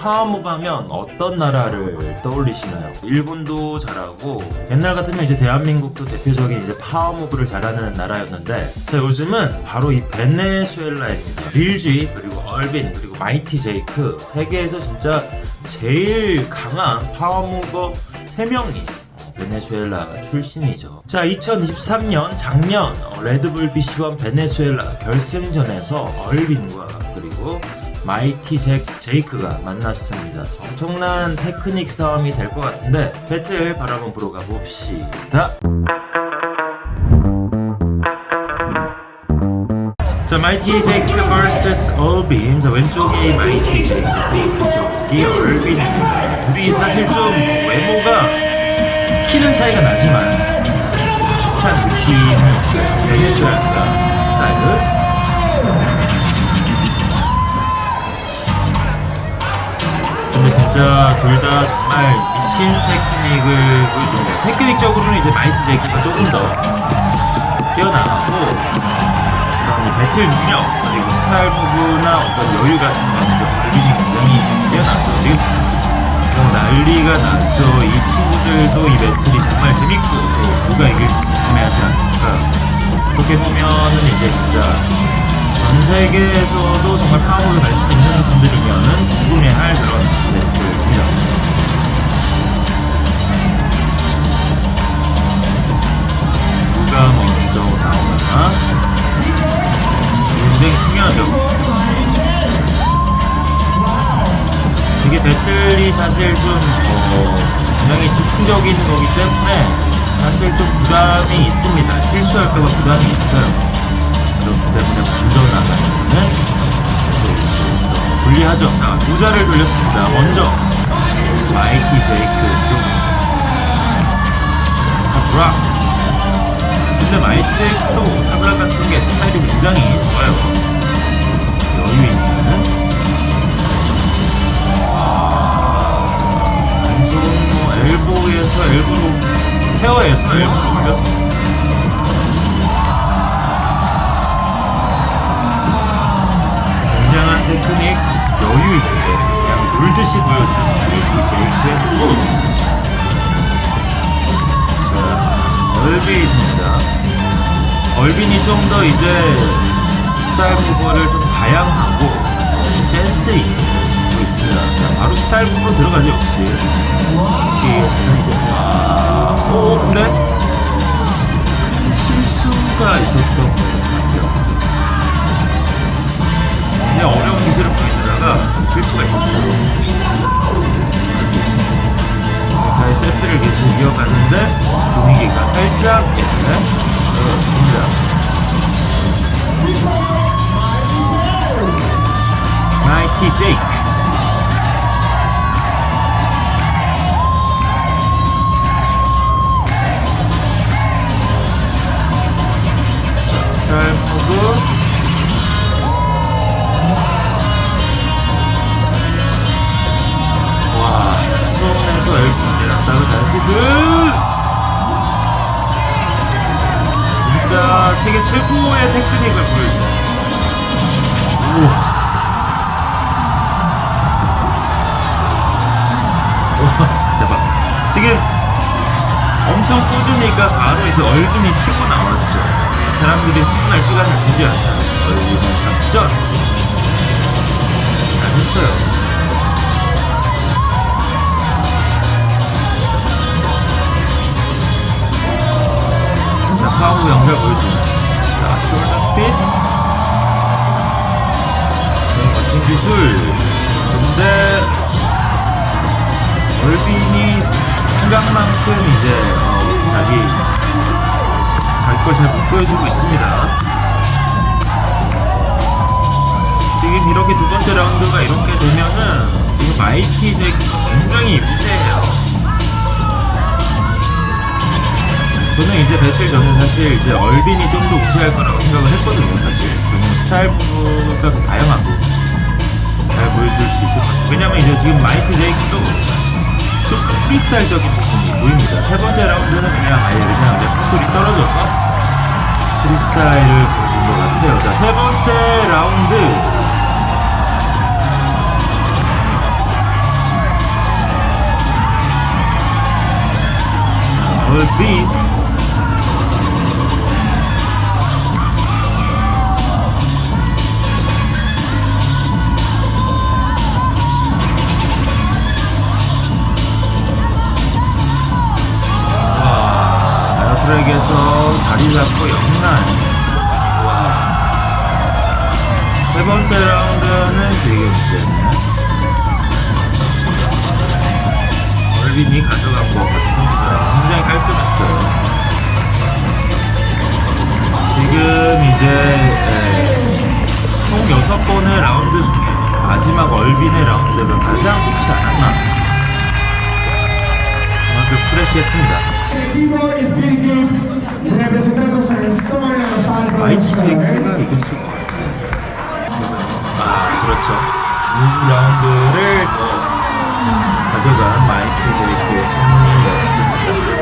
파워무브 하면 어떤 나라를 떠올리시나요? 일본도 잘하고 옛날 같으면 이제 대한민국도 대표적인 이제 파워무브를 잘하는 나라였는데 자 요즘은 바로 이 베네수엘라입니다. 릴지 그리고 얼빈 그리고 마이티 제이크 세계에서 진짜 제일 강한 파워무버 3명이 베네수엘라 출신이죠. 자, 2023년 작년 어, 레드불 BC1 베네수엘라 결승전에서 얼빈과 그리고 마이티 제, 제이크가 만났습니다. 엄청난 테크닉 싸움이 될 것 같은데 배틀 바로 한번 보러 가봅시다. 자, 마이티 제이크 vs 얼빈. 자, 왼쪽이 마이티 제이크, 왼쪽이 얼빈입니다. 둘이 사실 좀 외모가 키는 차이가 나지만 비슷한 느낌이 있어요. 베네수엘라 스타일. 진짜 둘 다 정말 미친 테크닉을 보여줍니다. 테크닉적으로는 이제 마이티 제이크가 조금 더 뛰어나가고 어떤 이 배틀 능력 그리고 스타일 무브나 어떤 여유 같은 거는 좀 얼빈이 굉장히 뛰어나죠. 지금 뭐 난리가 났죠. 이 친구들도 이 배틀이 정말 재밌고 또 누가 이길지 궁금해하지 않을까. 어떻게 보면은 이제 진짜 전 세계에서도 정말 파워를 갈수 있는 분들이면은 궁금해할 그런 배틀입니다. 누가 먼저 나오나? 굉장히 중요하죠. 이게 배틀이 사실 좀 어, 굉장히 즉흥적인 거기 때문에 사실 좀 부담이 있습니다. 실수할까봐 부담이 있어요. 그렇기 때문에 먼저 나가는 좀더 불리하죠. 자, 모자를 돌렸습니다. 먼저 마이티 제이크 좀 타브라. 근데 마이티 제이크도 타브라 같은 게 스타일이 굉장히 좋아요. 여유 있는. 왼손 뭐 엘보에서 엘보로 체어에서 엘보로 올려서 테크닉 여유 있게 그냥 물듯이 보여주는 굿. 자, 얼빈입니다. 얼빈이 좀 더 이제 스타일 무버를 좀 다양하고 센스 있게 보여줍니다. 자, 바로 스타일 무버로 들어가죠 역시. 이제 와, 보여주다가 실수가 있었어요. 잘 세트를 계속 이어갔는데 분위기가 살짝 예, 떨어졌습니다. 마이티 제이크 진짜 세계 최고의 테크닉을. 와, 대박. 지금 엄청 꽂으니까 바로 이제 얼굴이 치고 나왔죠. 사람들이 흥분할 시간을 주지 않아요. 얼굴은 작전. 잘했어요. 근데, 얼빈이 생각만큼 이제, 어, 자기, 자기 걸 잘 못 보여주고 있습니다. 지금 이렇게 두 번째 라운드가 이렇게 되면은, 지금 마이티 제이크가 굉장히 무세해요. 저는 이제 배틀 전에 사실 이제 얼빈이 좀 더 우세할 거라고 생각을 했거든요, 사실. 왜냐면 스타일부가 더 다양하고 잘 보여줄 수 있을 것 같아요. 왜냐면 이제 지금 마이크 제이크도 조금 프리스타일적인 부분이 보입니다. 세 번째 라운드는 그냥 아예 그냥 레퍼토리 떨어져서 프리스타일을 보여준 것 같아요. 자, 세 번째 라운드. 얼핏 잡고 영난. 와. 세 번째 라운드는 문제네. 얼빈이 가져간 것 같습니다. 굉장히 깔끔했어요. 지금 이제 예, 총 6번의 라운드 중에 마지막 얼빈의 라운드가 가장 좋지 않았나. 그만큼 프레시했습니다. 2라운드를 가져간 마이클 제이크의 승리였습니다.